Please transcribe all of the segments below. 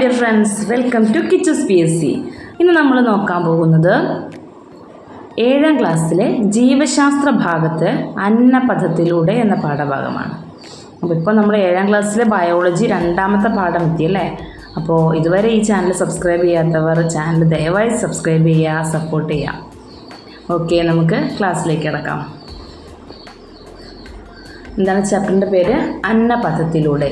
Dear friends welcome to കിച്ചസ് P S C ഇന്ന് നമ്മൾ നോക്കാൻ പോകുന്നത് ഏഴാം ക്ലാസ്സിലെ ജീവശാസ്ത്ര ഭാഗത്ത് അന്നപഥത്തിലൂടെ എന്ന പാഠഭാഗമാണ്. അപ്പോൾ ഇപ്പോൾ നമ്മൾ ഏഴാം ക്ലാസ്സിലെ ബയോളജി രണ്ടാമത്തെ പാഠം എത്തി അല്ലേ അപ്പോൾ ഇതുവരെ ഈ ചാനൽ സബ്സ്ക്രൈബ് ചെയ്യാത്തവർ ചാനൽ ദയവായി സബ്സ്ക്രൈബ് ചെയ്യുക സപ്പോർട്ട് ചെയ്യുക. ഓക്കെ നമുക്ക് ക്ലാസ്സിലേക്ക് കിടക്കാം. എന്താണ് ചാപ്റ്ററിന്റെ പേര്? അന്നപഥത്തിലൂടെ.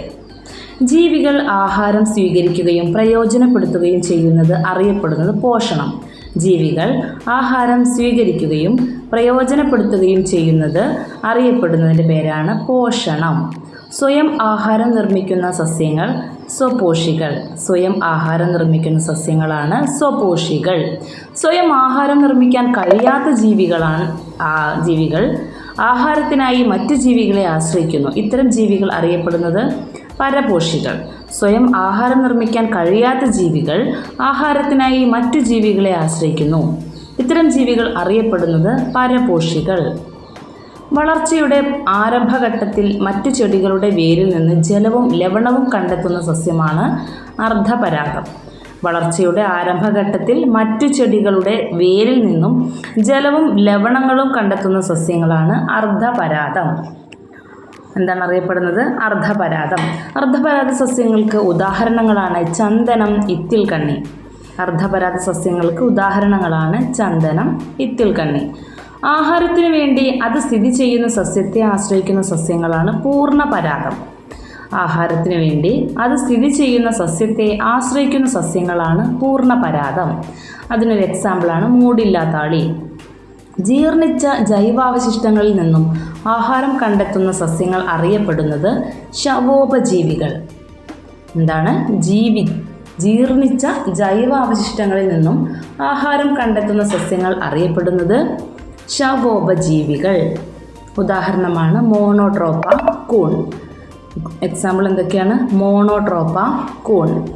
ജീവികൾ ആഹാരം സ്വീകരിക്കുകയും പ്രയോജനപ്പെടുത്തുകയും ചെയ്യുന്നത് അറിയപ്പെടുന്നത് പോഷണം. ജീവികൾ ആഹാരം സ്വീകരിക്കുകയും പ്രയോജനപ്പെടുത്തുകയും ചെയ്യുന്നത് അറിയപ്പെടുന്നതിന്റെ പേരാണ് പോഷണം. സ്വയം ആഹാരം നിർമ്മിക്കുന്ന സസ്യങ്ങൾ സ്വപോഷികൾ. സ്വയം ആഹാരം നിർമ്മിക്കുന്ന സസ്യങ്ങളാണ് സ്വപോഷികൾ. സ്വയം ആഹാരം നിർമ്മിക്കാൻ കഴിയാത്ത ജീവികളാണ് ജീവികൾ ആഹാരത്തിനായി മറ്റ് ജീവികളെ ആശ്രയിക്കുന്നു. ഇത്തരം ജീവികൾ അറിയപ്പെടുന്നത് പരപോഷികൾ. സ്വയം ആഹാരം നിർമ്മിക്കാൻ കഴിയാത്ത ജീവികൾ ആഹാരത്തിനായി മറ്റു ജീവികളെ ആശ്രയിക്കുന്നു. ഇത്തരം ജീവികൾ അറിയപ്പെടുന്നത് പരപോഷികൾ. വളർച്ചയുടെ ആരംഭഘട്ടത്തിൽ മറ്റു ചെടികളുടെ വേരിൽ നിന്ന് ജലവും ലവണവും കണ്ടെത്തുന്ന സസ്യമാണ് അർദ്ധപരാഗം. വളർച്ചയുടെ ആരംഭഘട്ടത്തിൽ മറ്റു ചെടികളുടെ വേരിൽ നിന്നും ജലവും ലവണങ്ങളും കണ്ടെത്തുന്ന സസ്യങ്ങളാണ് അർദ്ധപരാതം എന്താണ് അറിയപ്പെടുന്നത്? അർദ്ധപരാതം അർദ്ധപരാത സസ്യങ്ങൾക്ക് ഉദാഹരണങ്ങളാണ് ചന്ദനം ഇത്തിൽ കണ്ണി. അർദ്ധപരാത സസ്യങ്ങൾക്ക് ഉദാഹരണങ്ങളാണ് ചന്ദനം ഇത്തിൽ കണ്ണി. ആഹാരത്തിന് വേണ്ടി അത് സ്ഥിതി ചെയ്യുന്ന സസ്യത്തെ ആശ്രയിക്കുന്ന സസ്യങ്ങളാണ് പൂർണപരാതം ആഹാരത്തിന് വേണ്ടി അത് സ്ഥിതി ചെയ്യുന്ന സസ്യത്തെ ആശ്രയിക്കുന്ന സസ്യങ്ങളാണ് പൂർണപരാതം അതിനൊരു എക്സാമ്പിളാണ് മൂടില്ലാത്താളി ജീർണിച്ച ജൈവാവശിഷ്ടങ്ങളിൽ നിന്നും ആഹാരം കണ്ടെത്തുന്ന സസ്യങ്ങൾ അറിയപ്പെടുന്നത് ശവോപജീവികൾ. എന്താണ്? ജീവി ജീർണിച്ച ജൈവ അവശിഷ്ടങ്ങളിൽ നിന്നും ആഹാരം കണ്ടെത്തുന്ന സസ്യങ്ങൾ അറിയപ്പെടുന്നത് ശവോപജീവികൾ. ഉദാഹരണമാണ് മോണോട്രോപ്പ കൂൺ. എക്സാമ്പിൾ എന്തൊക്കെയാണ്? മോണോട്രോപ്പ കൂൺ.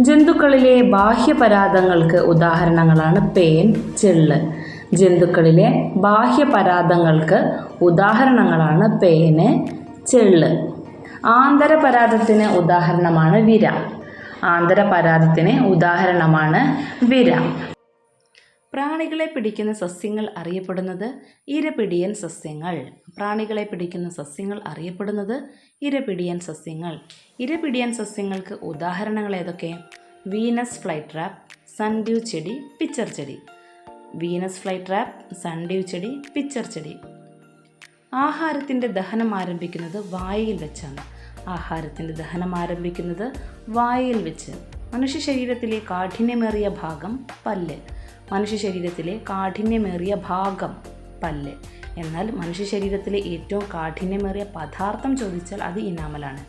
ജന്തുക്കളിലെ ബാഹ്യപരാതങ്ങൾക്ക് ഉദാഹരണങ്ങളാണ് പേൻ ചെള്ള്. ജന്തുക്കളിലെ ബാഹ്യപരാദങ്ങൾക്ക് ഉദാഹരണങ്ങളാണ് പേന് ചെള്ള്. ആന്തരപരാദത്തിന് ഉദാഹരണമാണ് വിര. ആന്തരപരാദത്തിന് ഉദാഹരണമാണ് വിര. പ്രാണികളെ പിടിക്കുന്ന സസ്യങ്ങൾ അറിയപ്പെടുന്നത് ഇരപിടിയൻ സസ്യങ്ങൾ. പ്രാണികളെ പിടിക്കുന്ന സസ്യങ്ങൾ അറിയപ്പെടുന്നത് ഇരപിടിയൻ സസ്യങ്ങൾ. ഇരപിടിയൻ സസ്യങ്ങൾക്ക് ഉദാഹരണങ്ങൾ ഏതൊക്കെ? വീനസ് ഫ്ലൈ ട്രാപ്പ് സൺഡ്യൂ ചെടി പിച്ചർ ചെടി. വീനസ് ഫ്ലൈ ട്രാപ്പ് സൺഡ്യൂ ചെടി പിച്ചർ ചെടി. ആഹാരത്തിന്റെ ദഹനം ആരംഭിക്കുന്നത് വായയിൽ വെച്ചാണ്. ആഹാരത്തിന്റെ ദഹനം ആരംഭിക്കുന്നത് വായയിൽ വെച്ച്. മനുഷ്യ ശരീരത്തിലെ കാഠിന്യമേറിയ ഭാഗം പല്ല്. മനുഷ്യ ശരീരത്തിലെ കാഠിന്യമേറിയ ഭാഗം പല്ല്. എന്നാൽ മനുഷ്യ ശരീരത്തിലെ ഏറ്റവും കാഠിന്യമേറിയ പദാർത്ഥം ചോദിച്ചാൽ അത് ഇനാമലാണ്.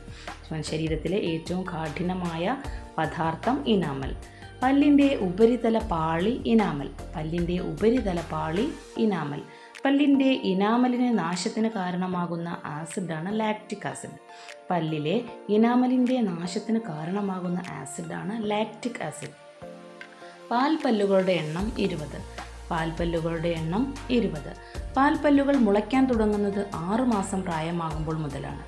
ശരീരത്തിലെ ഏറ്റവും കാഠിനമായ പദാർത്ഥം ഇനാമൽ. പല്ലിന്റെ ഉപരിതല പാളി ഇനാമൽ. പല്ലിന്റെ ഉപരിതല പാളി ഇനാമൽ. പല്ലിന്റെ ഇനാമലിന് നാശത്തിന് കാരണമാകുന്ന ആസിഡാണ് ലാക്റ്റിക് ആസിഡ്. പല്ലിലെ ഇനാമലിന്റെ നാശത്തിന് കാരണമാകുന്ന ആസിഡാണ് ലാക്റ്റിക് ആസിഡ്. പാൽപ്പല്ലുകളുടെ എണ്ണം ഇരുപത്. പാൽപ്പല്ലുകളുടെ എണ്ണം ഇരുപത്. പാൽപ്പല്ലുകൾ മുളയ്ക്കാൻ തുടങ്ങുന്നത് ആറുമാസം പ്രായമാകുമ്പോൾ മുതലാണ്.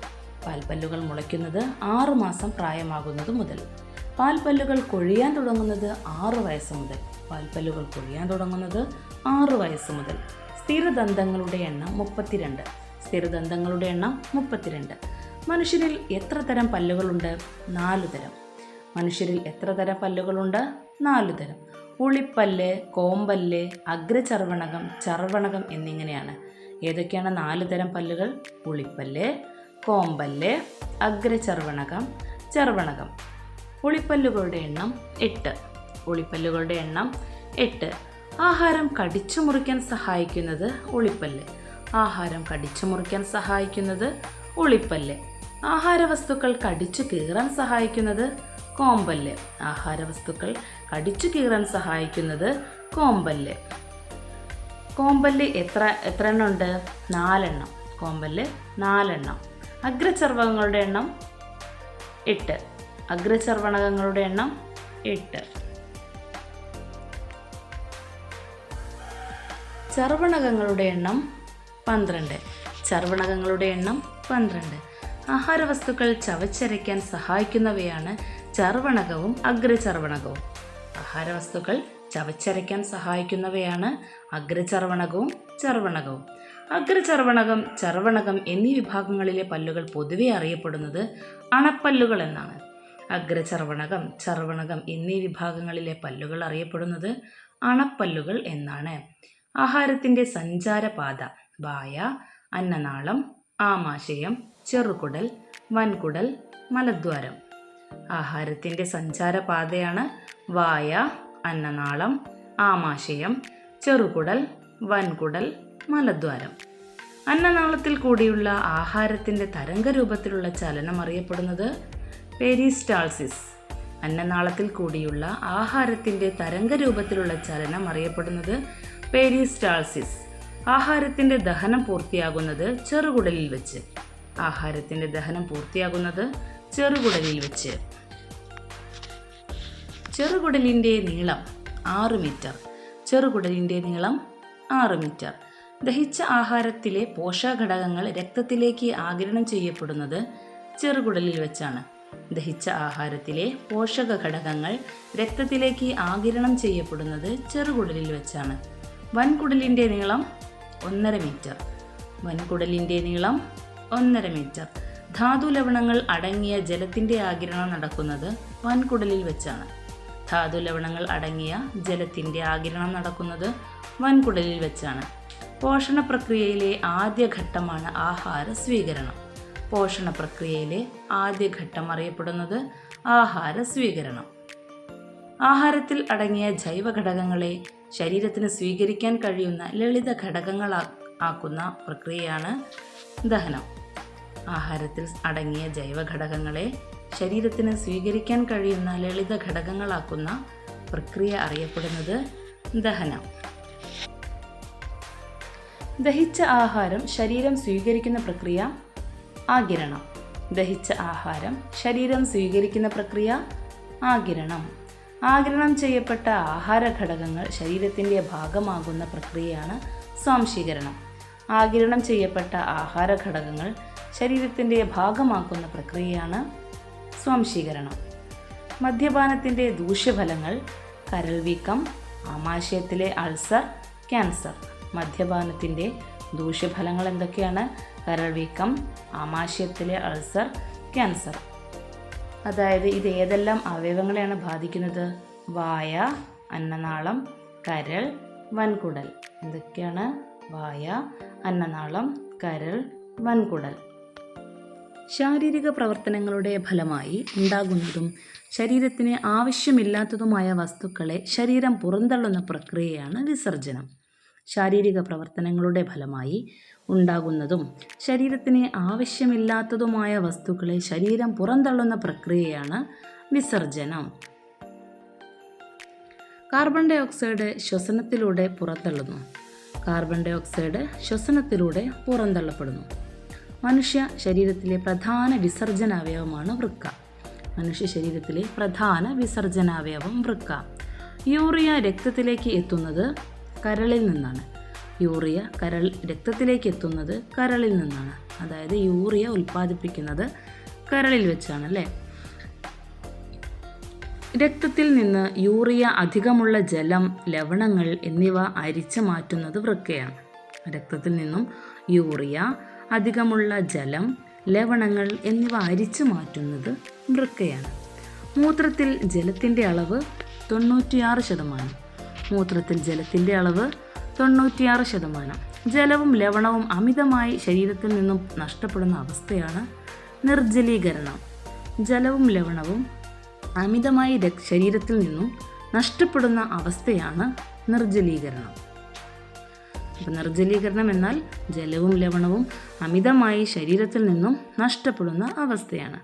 പാൽപ്പല്ലുകൾ മുളയ്ക്കുന്നത് ആറുമാസം പ്രായമാകുന്നത് മുതൽ. പാൽപ്പല്ലുകൾ കൊഴിയാൻ തുടങ്ങുന്നത് ആറ് വയസ്സ് മുതൽ. പാൽപ്പല്ലുകൾ കൊഴിയാൻ തുടങ്ങുന്നത് ആറ് വയസ്സ് മുതൽ. സ്ഥിരദന്തങ്ങളുടെ എണ്ണം മുപ്പത്തിരണ്ട്. സ്ഥിരദന്തങ്ങളുടെ എണ്ണം മുപ്പത്തിരണ്ട്. മനുഷ്യരിൽ എത്ര തരം പല്ലുകളുണ്ട്? നാല് തരം. മനുഷ്യരിൽ എത്ര തരം പല്ലുകളുണ്ട്? നാല് തരം. ഉളിപ്പല്ല് കോമ്പല്ല് അഗ്രചർവണകം ചർവണകം എന്നിങ്ങനെയാണ്. ഏതൊക്കെയാണ് നാല് തരം പല്ലുകൾ? ഉളിപ്പല്ല് കോമ്പല്ല് അഗ്രചർവണകം ചർവണകം ഉളിപ്പല്ലുകളുടെ എണ്ണം എട്ട്. ഉളിപ്പല്ലുകളുടെ എണ്ണം എട്ട്. ആഹാരം കടിച്ചു മുറിക്കാൻ സഹായിക്കുന്നത് ഒളിപ്പല്ല് ആഹാരം കടിച്ചു മുറിക്കാൻ സഹായിക്കുന്നത് ഉളിപ്പല്ല്. ആഹാരവസ്തുക്കൾ കടിച്ചു കീറാൻ സഹായിക്കുന്നത് കോമ്പല്ല്. ആഹാരവസ്തുക്കൾ കടിച്ചു കീറാൻ സഹായിക്കുന്നത് കോമ്പല്ല്. കോമ്പല്ല് എത്ര എത്ര എണ്ണം ഉണ്ട് നാലെണ്ണം. കോമ്പല്ല് നാലെണ്ണം. അഗ്രചർവകങ്ങളുടെ എണ്ണം എട്ട്. അഗ്രചർവണകങ്ങളുടെ എണ്ണം എട്ട്. ചർവണകങ്ങളുടെ എണ്ണം പന്ത്രണ്ട്. ചർവണകങ്ങളുടെ എണ്ണം പന്ത്രണ്ട്. ആഹാരവസ്തുക്കൾ ചവച്ചരയ്ക്കാൻ സഹായിക്കുന്നവയാണ് ചർവണകവും അഗ്രചർവണകവും. ആഹാരവസ്തുക്കൾ ചവച്ചരയ്ക്കാൻ സഹായിക്കുന്നവയാണ് അഗ്രചർവണകവും ചർവണകവും. അഗ്രചർവണകം ചർവണകം എന്നീ വിഭാഗങ്ങളിലെ പല്ലുകൾ പൊതുവെ അറിയപ്പെടുന്നത് അണപ്പല്ലുകൾ എന്നാണ്. അഗ്രചർവണകം ചർവണകം എന്നീ വിഭാഗങ്ങളിലെ പല്ലുകൾ അറിയപ്പെടുന്നത് അണപ്പല്ലുകൾ എന്നാണ്. ആഹാരത്തിന്റെ സഞ്ചാരപാത വായ അന്നനാളം ആമാശയം ചെറുകുടൽ വൻകുടൽ മലദ്വാരം. ആഹാരത്തിന്റെ സഞ്ചാരപാതയാണ് വായ അന്നനാളം ആമാശയം ചെറുകുടൽ വൻകുടൽ മലദ്വാരം. അന്നനാളത്തിൽ കൂടിയുള്ള ആഹാരത്തിന്റെ തരംഗരൂപത്തിലുള്ള ചലനം അറിയപ്പെടുന്നത് പെരിസ്റ്റാൾസിസ് അന്നനാളത്തിൽ കൂടിയുള്ള ആഹാരത്തിന്റെ തരംഗരൂപത്തിലുള്ള ചലനം അറിയപ്പെടുന്നത് പെരിസ്റ്റാൾസിസ്. ആഹാരത്തിന്റെ ദഹനം പൂർത്തിയാകുന്നത് ചെറുകുടലിൽ വെച്ച്. ആഹാരത്തിന്റെ ദഹനം പൂർത്തിയാകുന്നത് ചെറുകുടലിൽ വെച്ച്. ചെറുകുടലിന്റെ നീളം ആറ് മീറ്റർ. ചെറുകുടലിന്റെ നീളം ആറ് മീറ്റർ. ദഹിച്ച ആഹാരത്തിലെ പോഷകഘടകങ്ങൾ രക്തത്തിലേക്ക് ആഗിരണം ചെയ്യപ്പെടുന്നത് ചെറുകുടലിൽ വെച്ചാണ്. ദഹിച്ച ആഹാരത്തിലെ പോഷക ഘടകങ്ങൾ രക്തത്തിലേക്ക് ആകിരണം ചെയ്യപ്പെടുന്നത് ചെറുകുടലിൽ വെച്ചാണ്. വൻകുടലിന്റെ നീളം ഒന്നര മീറ്റർ. വൻകുടലിന്റെ നീളം ഒന്നര മീറ്റർ. ധാതു ലവണങ്ങൾ അടങ്ങിയ ജലത്തിന്റെ ആകിരണം നടക്കുന്നത് വൻകുടലിൽ വെച്ചാണ്. ധാതു ലവണങ്ങൾ അടങ്ങിയ ജലത്തിന്റെ ആകിരണം നടക്കുന്നത് വൻകുടലിൽ വെച്ചാണ്. പോഷണ പ്രക്രിയയിലെ ആദ്യ ഘട്ടമാണ് ആഹാര സ്വീകരണം. പോഷണ പ്രക്രിയയിലെ ആദ്യഘട്ടം അറിയപ്പെടുന്നത് ആഹാര സ്വീകരണം. ആഹാരത്തിൽ അടങ്ങിയ ജൈവ ഘടകങ്ങളെ ശരീരത്തിന് സ്വീകരിക്കാൻ കഴിയുന്ന ലളിത ഘടകങ്ങളാ ആക്കുന്ന പ്രക്രിയയാണ് ദഹനം. ആഹാരത്തിൽ അടങ്ങിയ ജൈവ ഘടകങ്ങളെ ശരീരത്തിന് സ്വീകരിക്കാൻ കഴിയുന്ന ലളിത ഘടകങ്ങളാക്കുന്ന പ്രക്രിയ അറിയപ്പെടുന്നത് ദഹനം. ദഹിച്ച ആഹാരം ശരീരം സ്വീകരിക്കുന്ന പ്രക്രിയ ആകിരണം ദഹിച്ച ആഹാരം ശരീരം സ്വീകരിക്കുന്ന പ്രക്രിയ ആകിരണം ആകിരണം ചെയ്യപ്പെട്ട ആഹാര ഘടകങ്ങൾ ശരീരത്തിന്റെ ഭാഗമാകുന്ന പ്രക്രിയയാണ് സ്വാംശീകരണം. ആകിരണം ചെയ്യപ്പെട്ട ആഹാര ഘടകങ്ങൾ ശരീരത്തിന്റെ ഭാഗമാക്കുന്ന പ്രക്രിയയാണ് സ്വാംശീകരണം. മദ്യപാനത്തിന്റെ ദൂഷ്യഫലങ്ങൾ കരൾവീക്കം ആമാശയത്തിലെ അൾസർ ക്യാൻസർ. മദ്യപാനത്തിന്റെ ദൂഷ്യഫലങ്ങൾ എന്തൊക്കെയാണ്? കരൾ വീക്കം ആമാശയത്തിലെ അൾസർ ക്യാൻസർ. അതായത് ഇത് ഏതെല്ലാം അവയവങ്ങളെയാണ് ബാധിക്കുന്നത്? വായ അന്നനാളം കരൾ വൻകുടൽ. എന്തൊക്കെയാണ്? വായ അന്നനാളം കരൾ വൻകുടൽ. ശാരീരിക പ്രവർത്തനങ്ങളുടെ ഫലമായി ഉണ്ടാകുന്നതും ശരീരത്തിന് ആവശ്യമില്ലാത്തതുമായ വസ്തുക്കളെ ശരീരം പുറന്തള്ളുന്ന പ്രക്രിയയാണ് വിസർജനം ശാരീരിക പ്രവർത്തനങ്ങളുടെ ഫലമായി ഉണ്ടാകുന്നതും ശരീരത്തിന് ആവശ്യമില്ലാത്തതുമായ വസ്തുക്കളെ ശരീരം പുറന്തള്ളുന്ന പ്രക്രിയയാണ് വിസർജനം. കാർബൺ ഡൈ ഓക്സൈഡ് ശ്വസനത്തിലൂടെ പുറന്തള്ളുന്നു. കാർബൺ ഡൈ ഓക്സൈഡ് ശ്വസനത്തിലൂടെ പുറന്തള്ളപ്പെടുന്നു. മനുഷ്യ ശരീരത്തിലെ പ്രധാന വിസർജനാവയവമാണ് വൃക്ക. മനുഷ്യ ശരീരത്തിലെ പ്രധാന വിസർജനാവയവം വൃക്ക. യൂറിയ രക്തത്തിലേക്ക് എത്തുന്നത് കരളിൽ നിന്നാണ്. യൂറിയ കരൾ രക്തത്തിലേക്ക് എത്തുന്നത് കരളിൽ നിന്നാണ്. അതായത് യൂറിയ ഉൽപ്പാദിപ്പിക്കുന്നത് കരളിൽ വെച്ചാണ് അല്ലേ രക്തത്തിൽ നിന്ന് യൂറിയ അധികമുള്ള ജലം ലവണങ്ങൾ എന്നിവ അരിച്ചു മാറ്റുന്നത് വൃക്കയാണ്. രക്തത്തിൽ നിന്നും യൂറിയ അധികമുള്ള ജലം ലവണങ്ങൾ എന്നിവ അരിച്ചു മാറ്റുന്നത് വൃക്കയാണ്. മൂത്രത്തിൽ ജലത്തിന്റെ അളവ് തൊണ്ണൂറ്റിയാറ് ശതമാനം. മൂത്രത്തിൽ ജലത്തിന്റെ അളവ് തൊണ്ണൂറ്റിയാറ് ശതമാനം. ജലവും ലവണവും അമിതമായി ശരീരത്തിൽ നിന്നും നഷ്ടപ്പെടുന്ന അവസ്ഥയാണ് നിർജലീകരണം. ജലവും ലവണവും അമിതമായി ശരീരത്തിൽ നിന്നും നഷ്ടപ്പെടുന്ന അവസ്ഥയാണ് നിർജലീകരണം. അപ്പം നിർജലീകരണം എന്നാൽ ജലവും ലവണവും അമിതമായി ശരീരത്തിൽ നിന്നും നഷ്ടപ്പെടുന്ന അവസ്ഥയാണ്.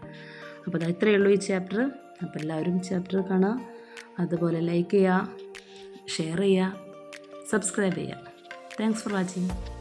അപ്പോൾ അത് ഇത്രയേ ഉള്ളൂ ഈ ചാപ്റ്റർ അപ്പോൾ എല്ലാവരും ചാപ്റ്റർ കാണുക. അതുപോലെ ലൈക്ക് ചെയ്യുക. ഷെയർ ചെയ്യുക സബ്സ്ക്രൈബ് ചെയ്യുക. Thanks for watching